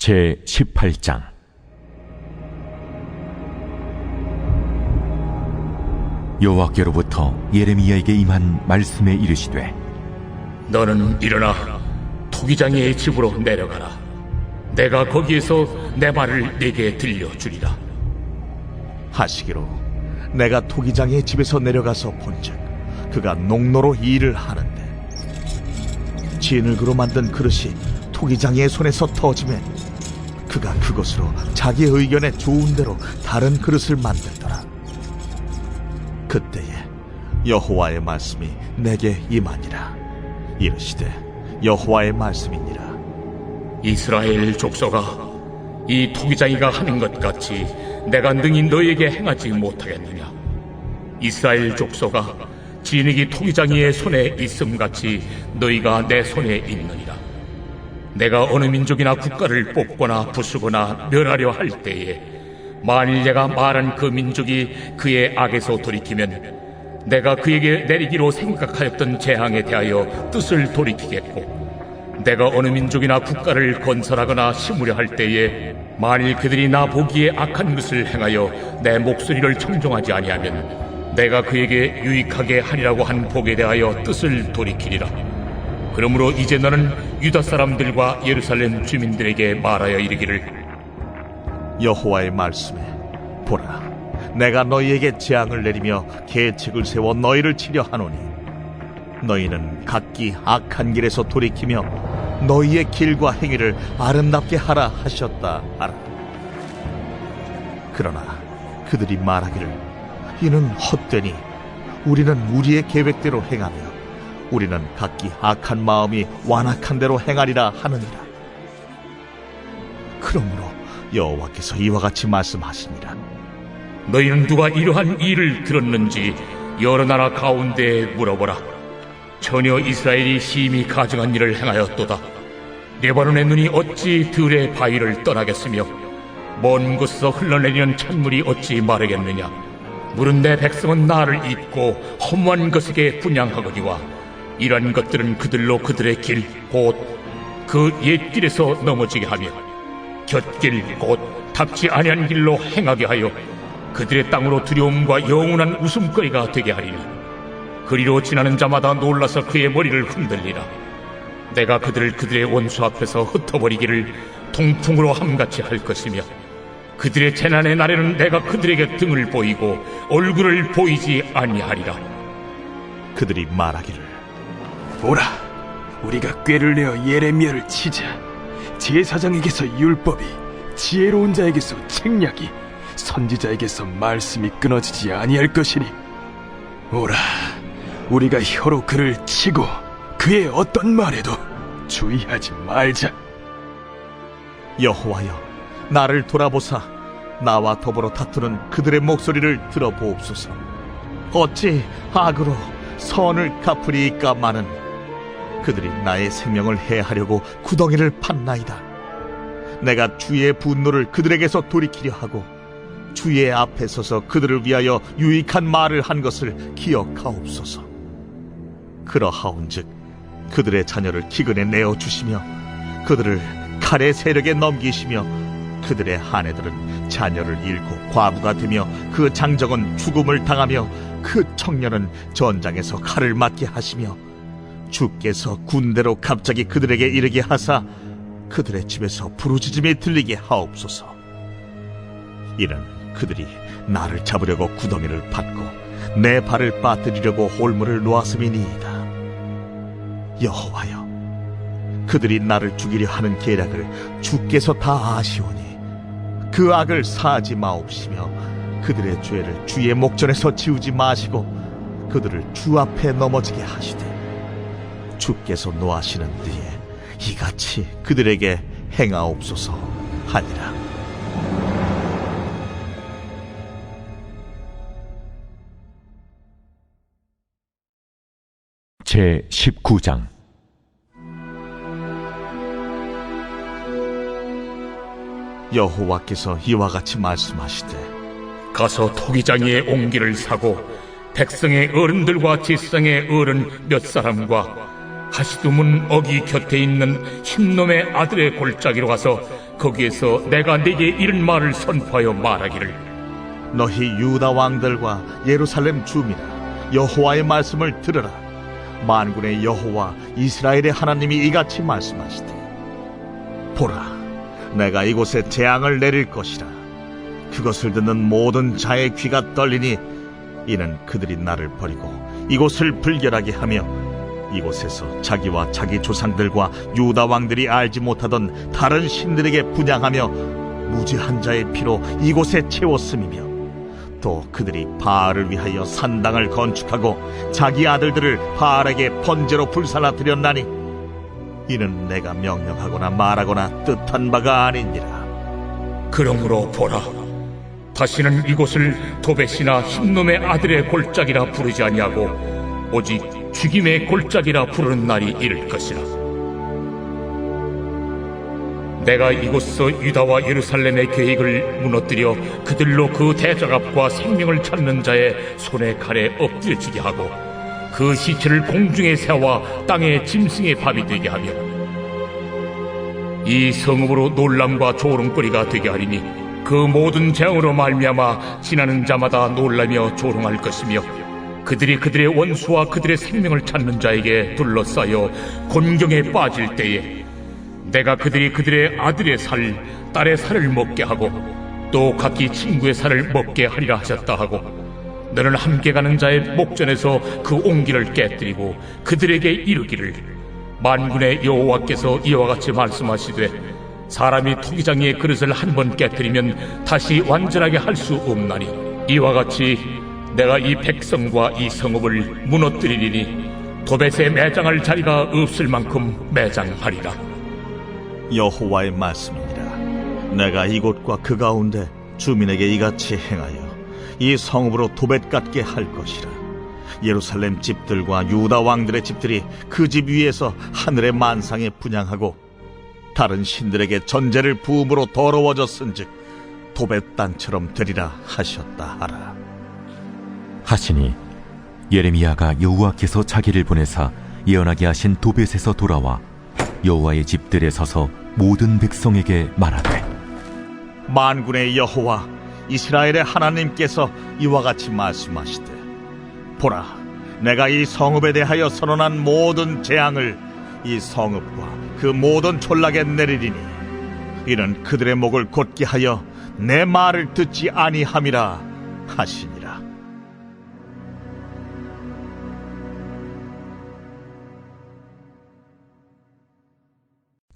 제 18장 여호와께로부터 예레미야에게 임한 말씀에 이르시되 너는 일어나 토기장의 집으로 내려가라. 내가 거기에서 내 말을 네게 들려주리라. 하시기로 내가 토기장의 집에서 내려가서 본즉 그가 농로로 일을 하는데 진흙으로 만든 그릇이 토기장의 손에서 터지매 그가 그것으로 자기 의견에 좋은 대로 다른 그릇을 만들더라 그때에 여호와의 말씀이 내게 임하니라 이르시되 여호와의 말씀이니라 이스라엘 족속아, 이 토기장이가 하는 것 같이 내가 능히 너에게 행하지 못하겠느냐? 이스라엘 족속아, 진흙이 토기장이의 손에 있음 같이 너희가 내 손에 있느니라. 내가 어느 민족이나 국가를 뽑거나 부수거나 멸하려 할 때에 만일 내가 말한 그 민족이 그의 악에서 돌이키면 내가 그에게 내리기로 생각하였던 재앙에 대하여 뜻을 돌이키겠고 내가 어느 민족이나 국가를 건설하거나 심으려 할 때에 만일 그들이 나 보기에 악한 것을 행하여 내 목소리를 청종하지 아니하면 내가 그에게 유익하게 하리라고 한 복에 대하여 뜻을 돌이키리라. 그러므로 이제 너는 유다 사람들과 예루살렘 주민들에게 말하여 이르기를. 여호와의 말씀에 보라 내가 너희에게 재앙을 내리며 계책을 세워 너희를 치려 하노니 너희는 각기 악한 길에서 돌이키며 너희의 길과 행위를 아름답게 하라 하셨다 하라. 그러나 그들이 말하기를 이는 헛되니 우리는 우리의 계획대로 행하며 우리는 각기 악한 마음이 완악한 대로 행하리라 하느니라 그러므로 여호와께서 이와 같이 말씀하시니라 너희는 누가 이러한 일을 들었는지 여러 나라 가운데 물어보라. 전혀 이스라엘이 심히 가증한 일을 행하였도다. 레바논의 눈이 어찌 들의 바위를 떠나겠으며 먼 곳에서 흘러내리는 찬물이 어찌 마르겠느냐. 물은 내 백성은 나를 잊고 허무한 것에게 분양하거니와 이러한 것들은 그들로 그들의 길 곧 그 옛길에서 넘어지게 하며 곁길 곧 답지 아니한 길로 행하게 하여 그들의 땅으로 두려움과 영원한 웃음거리가 되게 하리니 그리로 지나는 자마다 놀라서 그의 머리를 흔들리라. 내가 그들을 그들의 원수 앞에서 흩어버리기를 통풍으로 함같이 할 것이며 그들의 재난의 날에는 내가 그들에게 등을 보이고 얼굴을 보이지 아니하리라. 그들이 말하기를 보라, 우리가 꾀를 내어 예레미야를 치자. 제사장에게서 율법이, 지혜로운 자에게서 책략이, 선지자에게서 말씀이 끊어지지 아니할 것이니. 오라, 우리가 혀로 그를 치고 그의 어떤 말에도 주의하지 말자. 여호와여 나를 돌아보사 나와 더불어 다투는 그들의 목소리를 들어보옵소서 어찌 악으로 선을 갚으리이까마는 그들이 나의 생명을 해하려고 구덩이를 팠나이다. 내가 주의 분노를 그들에게서 돌이키려 하고 주의 앞에 서서 그들을 위하여 유익한 말을 한 것을 기억하옵소서. 그러하온즉 그들의 자녀를 기근에 내어 주시며 그들을 칼의 세력에 넘기시며 그들의 아내들은 자녀를 잃고 과부가 되며 그 장정은 죽음을 당하며 그 청년은 전장에서 칼을 맞게 하시며 주께서 군대로 갑자기 그들에게 이르게 하사 그들의 집에서 부르짖음이 들리게 하옵소서. 이는 그들이 나를 잡으려고 구덩이를 팠고 내 발을 빠뜨리려고 홀물을 놓았음이니이다. 여호와여 그들이 나를 죽이려 하는 계략을 주께서 다 아시오니 그 악을 사하지 마옵시며 그들의 죄를 주의 목전에서 지우지 마시고 그들을 주 앞에 넘어지게 하시되 주께서 노하시는 뒤에 이같이 그들에게 행하옵소서 하니라. 제 19장. 여호와께서 이와 같이 말씀하시되 가서 토기장이의 옹기를 사고 백성의 어른들과 제사장의 어른 몇 사람과 하시두문 어기 곁에 있는 흰놈의 아들의 골짜기로 가서 거기에서 내가 네게 이런 말을 선포하여 말하기를. 너희 유다 왕들과 예루살렘 주민아 여호와의 말씀을 들으라. 만군의 여호와 이스라엘의 하나님이 이같이 말씀하시되 보라 내가 이곳에 재앙을 내릴 것이라. 그것을 듣는 모든 자의 귀가 떨리니 이는 그들이 나를 버리고 이곳을 불결하게 하며 이곳에서 자기와 자기 조상들과 유다 왕들이 알지 못하던 다른 신들에게 분양하며 무지한 자의 피로 이곳에 채웠음이며 또 그들이 바알을 위하여 산당을 건축하고 자기 아들들을 바알에게 번제로 불살라 드렸나니 이는 내가 명령하거나 말하거나 뜻한 바가 아니니라. 그러므로 보라 다시는 이곳을 도벳이나 흰놈의 아들의 골짜기라 부르지 아니하고 오직 죽임의 골짜기라 부르는 날이 이를 것이라. 내가 이곳서 유다와 예루살렘의 계획을 무너뜨려 그들로 그 대적압과 생명을 찾는 자의 손에 칼에 엎드려지게 하고 그 시체를 공중에 세워 땅의 짐승의 밥이 되게 하며 이 성읍으로 놀람과 조롱거리가 되게 하리니 그 모든 재앙으로 말미암아 지나는 자마다 놀라며 조롱할 것이며 그들이 그들의 원수와 그들의 생명을 찾는 자에게 둘러싸여 곤경에 빠질 때에 내가 그들이 그들의 아들의 살, 딸의 살을 먹게 하고 또 각기 친구의 살을 먹게 하리라 하셨다 하고 너는 함께 가는 자의 목전에서 그 옹기를 깨뜨리고 그들에게 이르기를 만군의 여호와께서 이와 같이 말씀하시되 사람이 토기장이의 그릇을 한 번 깨뜨리면 다시 완전하게 할 수 없나니 이와 같이 내가 이 백성과 이 성읍을 무너뜨리리니 도벳에 매장할 자리가 없을 만큼 매장하리라. 여호와의 말씀이니라. 내가 이곳과 그 가운데 주민에게 이같이 행하여 이 성읍으로 도벳 같게 할 것이라. 예루살렘 집들과 유다 왕들의 집들이 그 집 위에서 하늘의 만상에 분양하고 다른 신들에게 전제를 부음으로 더러워졌은즉 도벳 땅처럼 되리라 하셨다 하라 하시니 예레미야가 여호와께서 자기를 보내사 예언하게 하신 도벳에서 돌아와 여호와의 집들에 서서 모든 백성에게 말하되 만군의 여호와 이스라엘의 하나님께서 이와 같이 말씀하시되 보라 내가 이 성읍에 대하여 선언한 모든 재앙을 이 성읍과 그 모든 촌락에 내리리니 이는 그들의 목을 곧게 하여 내 말을 듣지 아니함이라 하시니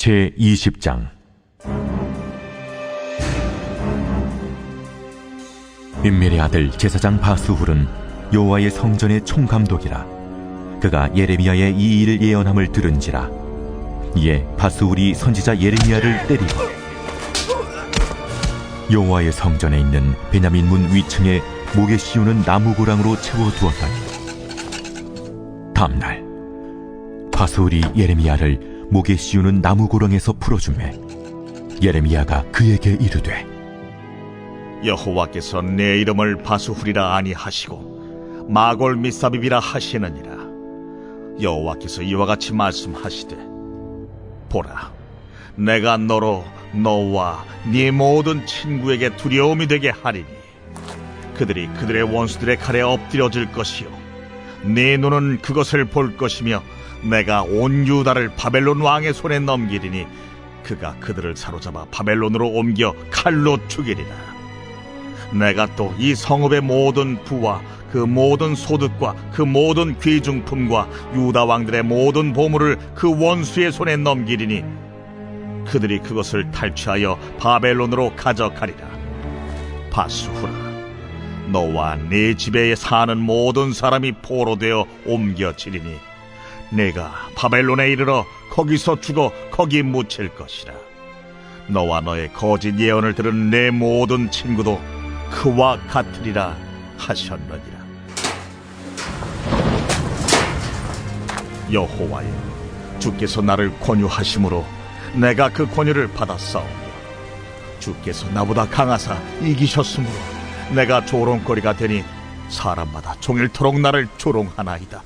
제 20장. 임멜의 아들 제사장 바수훌은 여호와의 성전의 총감독이라 그가 예레미야의 이 일을 예언함을 들은지라. 이에 바수훌이 선지자 예레미야를 때리고 여호와의 성전에 있는 베냐민 문 위층에 목에 씌우는 나무 고랑으로 채워 두었더니 다음날 바수울이 예레미야를 목에 씌우는 나무 고랑에서 풀어주매 예레미야가 그에게 이르되 여호와께서 내 이름을 바수후리라 아니하시고 마골 미사비비라 하시느니라. 여호와께서 이와 같이 말씀하시되 보라 내가 너로 너와 네 모든 친구에게 두려움이 되게 하리니 그들이 그들의 원수들의 칼에 엎드려질 것이요 네 눈은 그것을 볼 것이며 내가 온 유다를 바벨론 왕의 손에 넘기리니 그가 그들을 사로잡아 바벨론으로 옮겨 칼로 죽이리라. 내가 또 이 성읍의 모든 부와 그 모든 소득과 그 모든 귀중품과 유다 왕들의 모든 보물을 그 원수의 손에 넘기리니 그들이 그것을 탈취하여 바벨론으로 가져가리라. 바수후라 너와 네 집에 사는 모든 사람이 포로되어 옮겨지리니 내가 바벨론에 이르러 거기서 죽어 거기 묻힐 것이라. 너와 너의 거짓 예언을 들은 내 모든 친구도 그와 같으리라 하셨느니라. 여호와여 주께서 나를 권유하심으로 내가 그 권유를 받았사오며 주께서 나보다 강하사 이기셨으므로 내가 조롱거리가 되니 사람마다 종일토록 나를 조롱하나이다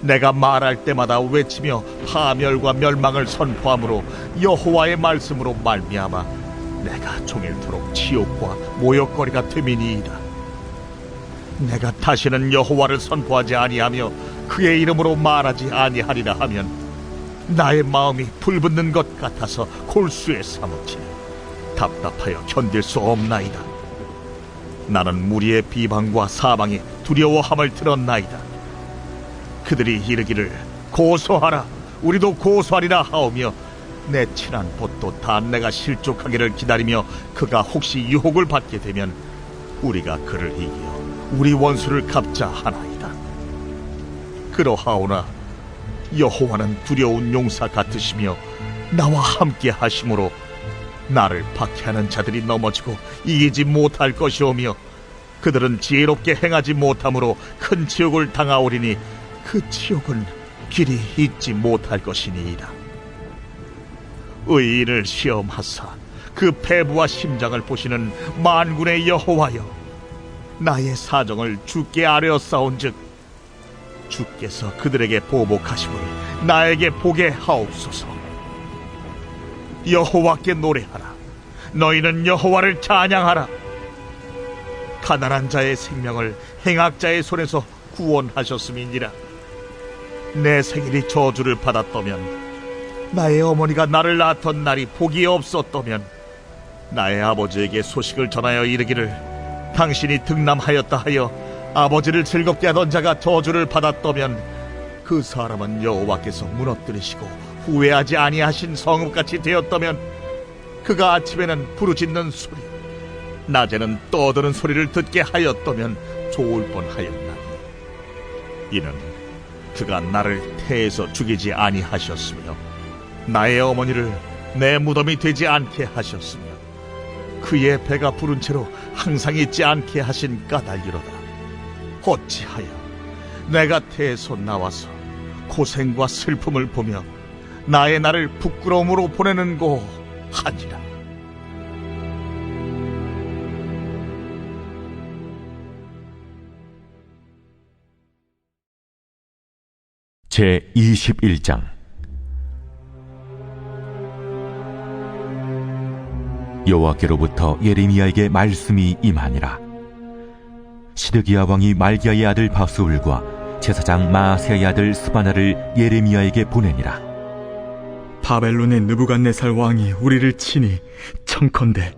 내가 말할 때마다 외치며 파멸과 멸망을 선포함으로 여호와의 말씀으로 말미암아 내가 종일토록 치욕과 모욕거리가 됨이니이다. 내가 다시는 여호와를 선포하지 아니하며 그의 이름으로 말하지 아니하리라 하면 나의 마음이 불붙는 것 같아서 골수에 사무치 답답하여 견딜 수 없나이다. 나는 무리의 비방과 사방이 두려워함을 들었나이다. 그들이 이르기를 고소하라 우리도 고소하리라 하오며 내 친한 벗도 다 내가 실족하기를 기다리며 그가 혹시 유혹을 받게 되면 우리가 그를 이기어 우리 원수를 갚자 하나이다. 그러하오나 여호와는 두려운 용사 같으시며 나와 함께 하심으로 나를 박해하는 자들이 넘어지고 이기지 못할 것이오며 그들은 지혜롭게 행하지 못함으로 큰 치욕을 당하오리니 그 치욕은 길이 잊지 못할 것이니이다. 의인을 시험하사 그 패부와 심장을 보시는 만군의 여호와여 나의 사정을 주께 아뢰었사온즉 주께서 그들에게 보복하심을 나에게 보게 하옵소서. 여호와께 노래하라. 너희는 여호와를 찬양하라. 가난한 자의 생명을 행악자의 손에서 구원하셨음이니라. 내 생일이 저주를 받았다면 나의 어머니가 나를 낳았던 날이 복이 없었다면 나의 아버지에게 소식을 전하여 이르기를 당신이 등남하였다 하여 아버지를 즐겁게 하던 자가 저주를 받았다면 그 사람은 여호와께서 무너뜨리시고 후회하지 아니하신 성읍같이 되었다면 그가 아침에는 부르짖는 소리 낮에는 떠드는 소리를 듣게 하였다면 좋을 뻔하였나니. 이는 그가 나를 태에서 죽이지 아니하셨으며 나의 어머니를 내 무덤이 되지 않게 하셨으며 그의 배가 부른 채로 항상 있지 않게 하신 까닭이로다. 어찌하여 내가 태에서 나와서 고생과 슬픔을 보며 나의 날을 부끄러움으로 보내는고 하니라. 제 21장. 여호와께로부터 예레미야에게 말씀이 임하니라. 시드기야 왕이 말기야의 아들 바스울과 제사장 마아세야의 아들 스바나를 예레미야에게 보내니라 바벨론의 느부갓네살 왕이 우리를 치니 청컨대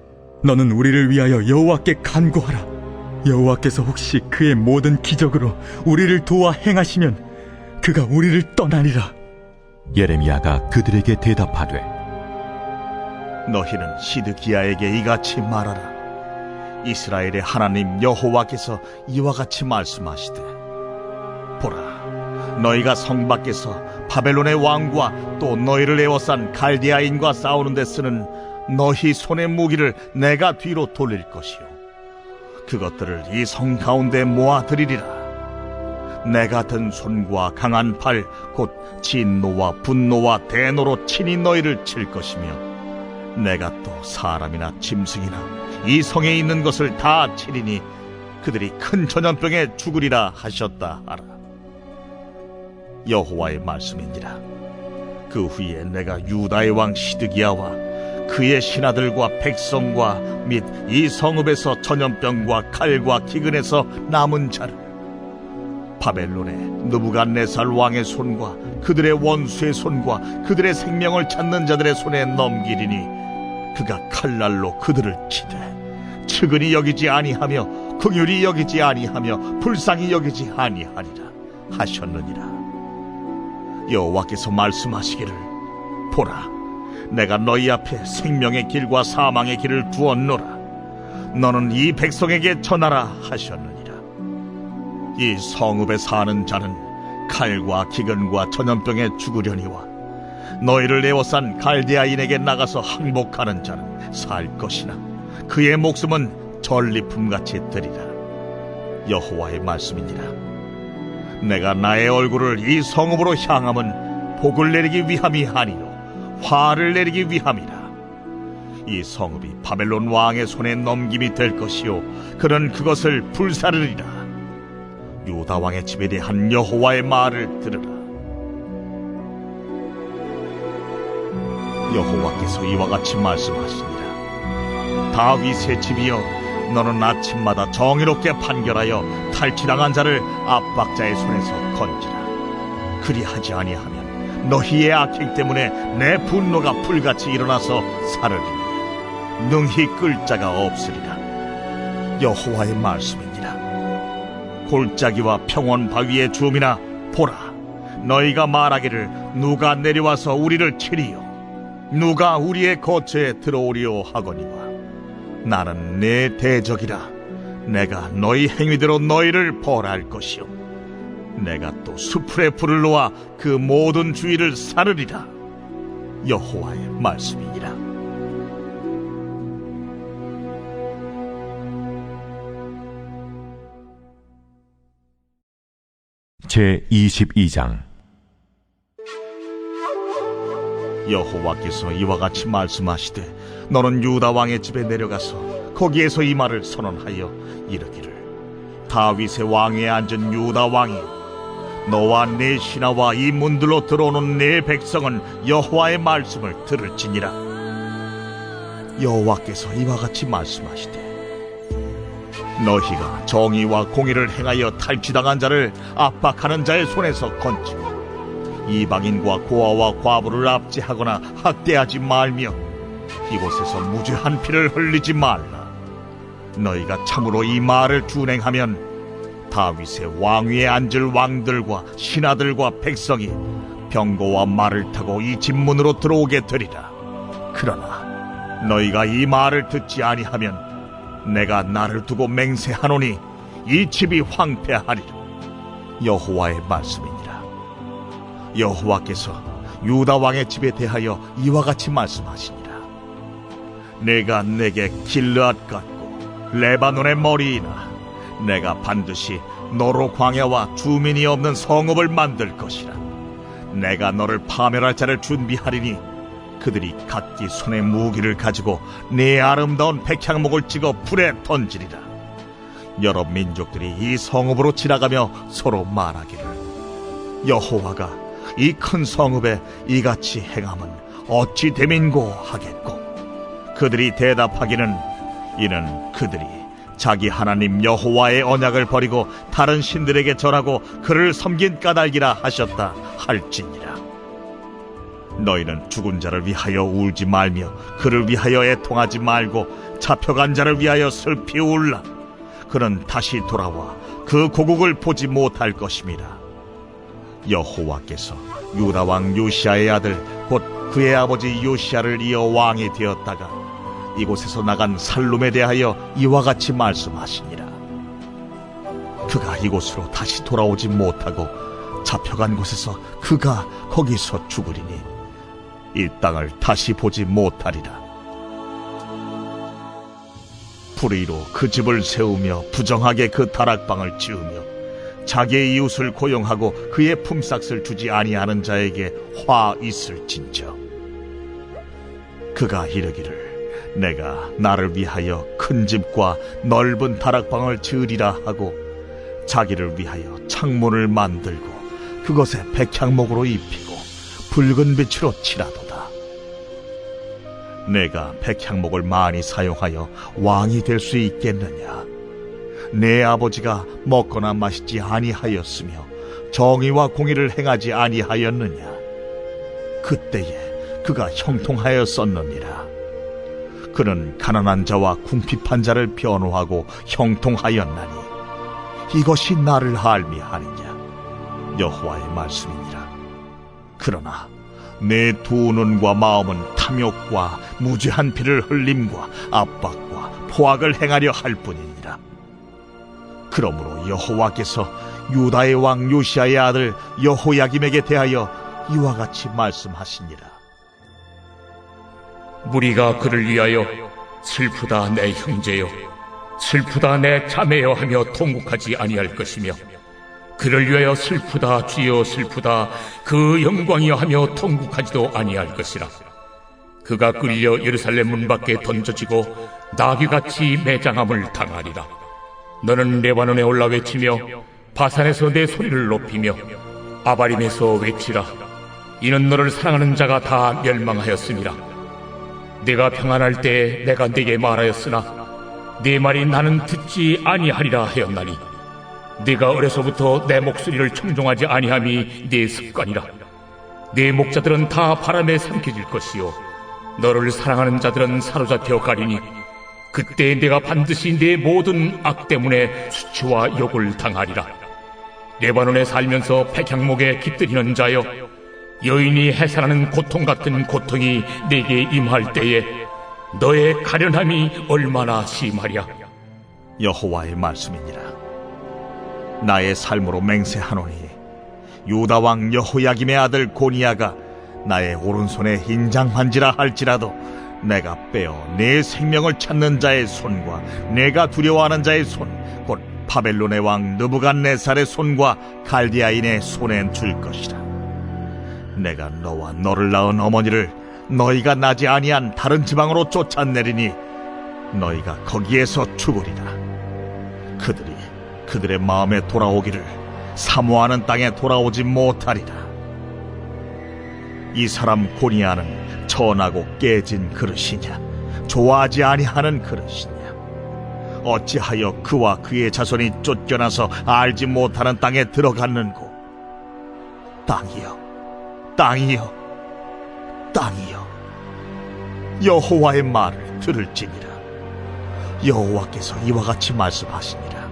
너는 우리를 위하여 여호와께 간구하라 여호와께서 혹시 그의 모든 기적으로 우리를 도와 행하시면 그가 우리를 떠나리라 예레미야가 그들에게 대답하되 너희는 시드기야에게 이같이 말하라. 이스라엘의 하나님 여호와께서 이와 같이 말씀하시되, 보라, 너희가 성 밖에서 바벨론의 왕과 또 너희를 에워싼 갈디아인과 싸우는 데 쓰는 너희 손의 무기를 내가 뒤로 돌릴 것이요. 그것들을 이 성 가운데 모아들이리라. 내가 든 손과 강한 팔, 곧 진노와 분노와 대노로 친히 너희를 칠 것이며, 내가 또 사람이나 짐승이나 이 성에 있는 것을 다 치리니 그들이 큰 전염병에 죽으리라 하셨다 하라. 여호와의 말씀이니라. 그 후에 내가 유다의 왕 시드기야와 그의 신하들과 백성과 및 이 성읍에서 전염병과 칼과 기근에서 남은 자를 바벨론의 느부갓네살 왕의 손과 그들의 원수의 손과 그들의 생명을 찾는 자들의 손에 넘기리니 그가 칼날로 그들을 치되 측은히 여기지 아니하며 긍휼히 여기지 아니하며 불쌍히 여기지 아니하리라 하셨느니라 여호와께서 말씀하시기를 보라 내가 너희 앞에 생명의 길과 사망의 길을 두었노라. 너는 이 백성에게 전하라 하셨느니라. 이 성읍에 사는 자는 칼과 기근과 전염병에 죽으려니와 너희를 에워싼 갈대아인에게 나가서 항복하는 자는 살 것이나 그의 목숨은 전리품같이 되리라. 여호와의 말씀이니라 내가 나의 얼굴을 이 성읍으로 향함은 복을 내리기 위함이 아니요 화를 내리기 위함이라. 이 성읍이 바벨론 왕의 손에 넘김이 될 것이요 그는 그것을 불사르리라. 유다 왕의 집에 대한 여호와의 말을 들으라. 여호와께서 이와 같이 말씀하시니라. 다윗의 집이여 너는 아침마다 정의롭게 판결하여 탈취당한 자를 압박자의 손에서 건지라. 그리하지 아니하면 너희의 악행 때문에 내 분노가 불같이 일어나서 사르리니 능히 끌 자가 없으리라. 여호와의 말씀이니라 골짜기와 평원 바위의 주민아 보라. 너희가 말하기를 누가 내려와서 우리를 치리요? 누가 우리의 거처에 들어오리요? 하거니와 나는 내 대적이라. 내가 너희 행위대로 너희를 벌할 것이요. 내가 또 수풀의 불을 놓아 그 모든 주위를 사르리라. 여호와의 말씀이니라. 제 22장. 여호와께서 이와 같이 말씀하시되 너는 유다 왕의 집에 내려가서 거기에서 이 말을 선언하여 이르기를. 다윗의 왕위에 앉은 유다 왕이 너와 내 신하와 이 문들로 들어오는 내 백성은 여호와의 말씀을 들을지니라. 여호와께서 이와 같이 말씀하시되 너희가 정의와 공의를 행하여 탈취당한 자를 압박하는 자의 손에서 건지고 이방인과 고아와 과부를 압제하거나 학대하지 말며 이곳에서 무죄 한 피를 흘리지 말라. 너희가 참으로 이 말을 준행하면 다윗의 왕위에 앉을 왕들과 신하들과 백성이 병거와 말을 타고 이 집문으로 들어오게 되리라. 그러나 너희가 이 말을 듣지 아니하면 내가 나를 두고 맹세하노니 이 집이 황폐하리라. 여호와의 말씀이니라. 여호와께서 유다 왕의 집에 대하여 이와 같이 말씀하시니라. 내가 내게 길르앗 같고 레바논의 머리이나 내가 반드시 너로 광야와 주민이 없는 성읍을 만들 것이라. 내가 너를 파멸할 자를 준비하리니 그들이 각기 손에 무기를 가지고 네 아름다운 백향목을 찍어 불에 던지리라. 여러 민족들이 이 성읍으로 지나가며 서로 말하기를 여호와가 이 큰 성읍에 이같이 행함은 어찌 되민고 하겠고 그들이 대답하기는 이는 그들이 자기 하나님 여호와의 언약을 버리고 다른 신들에게 절하고 그를 섬긴 까닭이라 하셨다 할지니라. 너희는 죽은 자를 위하여 울지 말며 그를 위하여 애통하지 말고 잡혀간 자를 위하여 슬피 울라. 그는 다시 돌아와 그 고국을 보지 못할 것임이라. 여호와께서 유다 왕 요시아의 아들 곧 그의 아버지 요시아를 이어 왕이 되었다가 이곳에서 나간 살룸에 대하여 이와 같이 말씀하시니라. 그가 이곳으로 다시 돌아오지 못하고 잡혀간 곳에서 그가 거기서 죽으리니 이 땅을 다시 보지 못하리라. 불의로 그 집을 세우며 부정하게 그 다락방을 지으며 자기의 이웃을 고용하고 그의 품삯을 주지 아니하는 자에게 화 있을진저 그가 이르기를 내가 나를 위하여 큰 집과 넓은 다락방을 지으리라 하고 자기를 위하여 창문을 만들고 그것에 백향목으로 입히고 붉은 빛으로 칠하도다. 내가 백향목을 많이 사용하여 왕이 될 수 있겠느냐? 내 아버지가 먹거나 마시지 아니하였으며 정의와 공의를 행하지 아니하였느냐? 그때에 그가 형통하였었느니라 그는 가난한 자와 궁핍한 자를 변호하고 형통하였나니 이것이 나를 알미하느냐? 여호와의 말씀이니라. 그러나 내 두 눈과 마음은 탐욕과 무죄한 피를 흘림과 압박과 포악을 행하려 할 뿐이니라. 그러므로 여호와께서 유다의 왕 요시아의 아들 여호야김에게 대하여 이와 같이 말씀하시니라. 무리가 그를 위하여 슬프다 내 형제여. 슬프다 내 자매여 하며 통곡하지 아니할 것이며 그를 위하여 슬프다 주여 슬프다 그 영광이여 하며 통곡하지도 아니할 것이라. 그가 끌려 예루살렘 문 밖에 던져지고 나귀같이 매장함을 당하리라. 너는 레바논에 올라 외치며 바산에서 내 소리를 높이며 아바림에서 외치라. 이는 너를 사랑하는 자가 다 멸망하였음이라 내가 평안할 때 내가 네게 말하였으나 네 말이 나는 듣지 아니하리라 하였나니 네가 어려서부터 내 목소리를 청종하지 아니함이 네 습관이라. 네 목자들은 다 바람에 삼켜질 것이요. 너를 사랑하는 자들은 사로잡혀 가리니 그때 내가 반드시 네 모든 악 때문에 수치와 욕을 당하리라. 레바논에 살면서 백향목에 깃들이는 자여 여인이 해산하는 고통 같은 고통이 내게 임할 때에 너의 가련함이 얼마나 심하랴 여호와의 말씀이니라. 나의 삶으로 맹세하노니 유다 왕 여호야김의 아들 고니야가 나의 오른손에 인장환지라 할지라도 내가 빼어 내 생명을 찾는 자의 손과 내가 두려워하는 자의 손, 곧 바벨론의 왕 느부갓네살의 손과 갈디아인의 손에 줄 것이라. 내가 너와 너를 낳은 어머니를 너희가 나지 아니한 다른 지방으로 쫓아내리니 너희가 거기에서 죽으리라. 그들이 그들의 마음에 돌아오기를 사모하는 땅에 돌아오지 못하리라. 이 사람 고니아는 천하고 깨진 그릇이냐? 좋아하지 아니하는 그릇이냐? 어찌하여 그와 그의 자손이 쫓겨나서 알지 못하는 땅에 들어갔는고? 땅이여, 땅이여, 땅이여. 여호와의 말을 들을지니라. 여호와께서 이와 같이 말씀하시니라.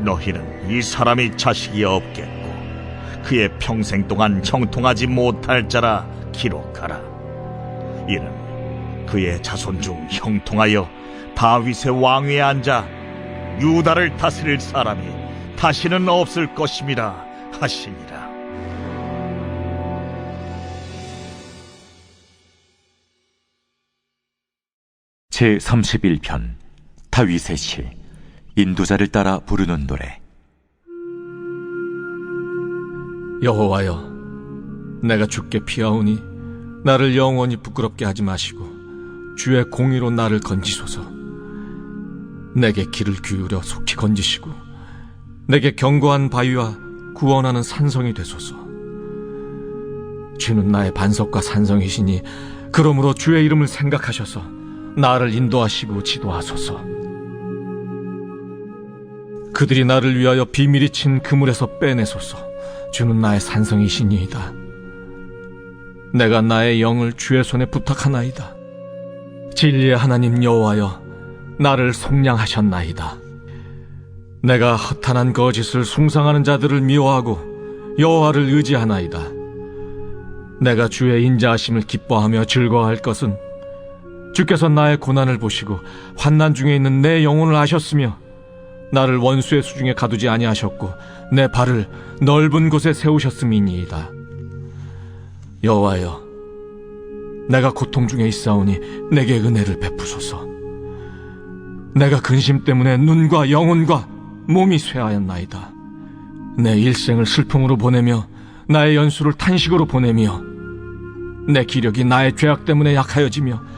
너희는 이 사람이 자식이 없겠고 그의 평생 동안 형통하지 못할 자라 기록하라. 이는 그의 자손 중 형통하여 다윗의 왕위에 앉아 유다를 다스릴 사람이 다시는 없을 것임이라 하시니라. 제 31편 다윗의 시 인도자를 따라 부르는 노래 여호와여, 내가 주께 피하오니 나를 영원히 부끄럽게 하지 마시고 주의 공의로 나를 건지소서. 내게 길을 기울여 속히 건지시고 내게 견고한 바위와 구원하는 산성이 되소서. 주는 나의 반석과 산성이시니 그러므로 주의 이름을 생각하셔서 나를 인도하시고 지도하소서. 그들이 나를 위하여 비밀이 친 그물에서 빼내소서. 주는 나의 산성이시니이다. 내가 나의 영을 주의 손에 부탁하나이다. 진리의 하나님 여호와여, 나를 속량하셨나이다. 내가 허탄한 거짓을 숭상하는 자들을 미워하고 여호와를 의지하나이다. 내가 주의 인자하심을 기뻐하며 즐거워할 것은 주께서 나의 고난을 보시고 환난 중에 있는 내 영혼을 아셨으며 나를 원수의 수중에 가두지 아니하셨고 내 발을 넓은 곳에 세우셨음이니이다. 여호와여, 내가 고통 중에 있사오니 내게 은혜를 베푸소서. 내가 근심 때문에 눈과 영혼과 몸이 쇠하였나이다. 내 일생을 슬픔으로 보내며 나의 연수를 탄식으로 보내며 내 기력이 나의 죄악 때문에 약하여지며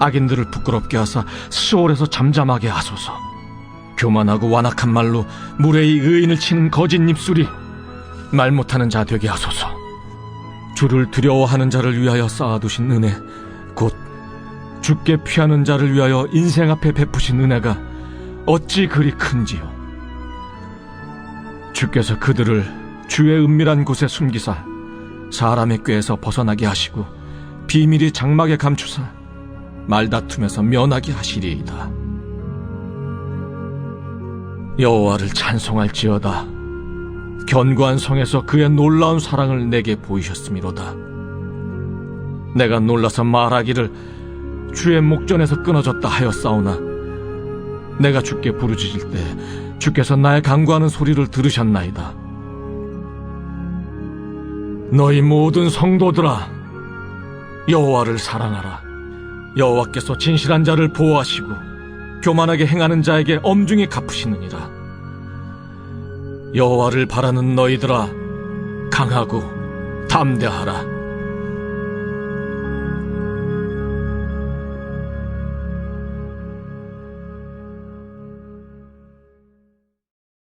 악인들을 부끄럽게 하사 수월에서 잠잠하게 하소서. 교만하고 완악한 말로 무례히 의인을 치는 거짓 입술이 말 못하는 자 되게 하소서. 주를 두려워하는 자를 위하여 쌓아두신 은혜, 곧 주께 피하는 자를 위하여 인생 앞에 베푸신 은혜가 어찌 그리 큰지요. 주께서 그들을 주의 은밀한 곳에 숨기사 사람의 꾀에서 벗어나게 하시고 비밀이 장막에 감추사 말다툼에서 면하게 하시리이다. 여호와를 찬송할지어다. 견고한 성에서 그의 놀라운 사랑을 내게 보이셨음이로다. 내가 놀라서 말하기를 주의 목전에서 끊어졌다 하였사오나 내가 주께 부르짖을 때 주께서 나의 간구하는 소리를 들으셨나이다. 너희 모든 성도들아 여호와를 사랑하라. 여호와께서 진실한 자를 보호하시고 교만하게 행하는 자에게 엄중히 갚으시느니라. 여호와를 바라는 너희들아 강하고 담대하라.